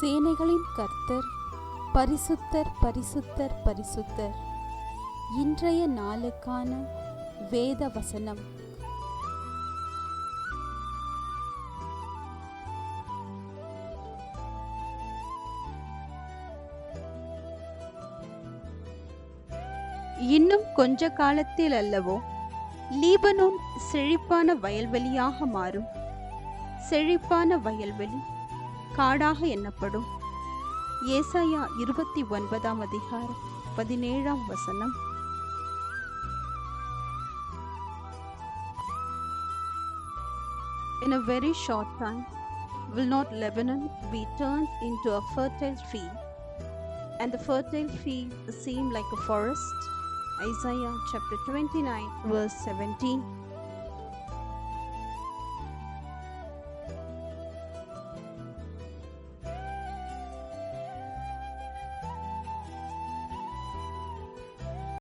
சேனைகளின் கர்த்தர் பரிசுத்தர் பரிசுத்தர் பரிசுத்தர். இன்றைய நாளுக்கான வேத வசனம். இன்னும் கொஞ்ச காலத்தில் அல்லவோ லீபனோன் செழிப்பான வயல்வெளியாக மாறும். செழிப்பான வயல்வெளி. காடாக எண்ணப்படும் ஏசாயா இருபத்தி ஒன்பதாம் அதிகாரம் பதினேழாம் வசனம் In a very short time, will not Lebanon be turned into a fertile field, and the fertile field seem like a forest? Isaiah chapter 29, verse 17.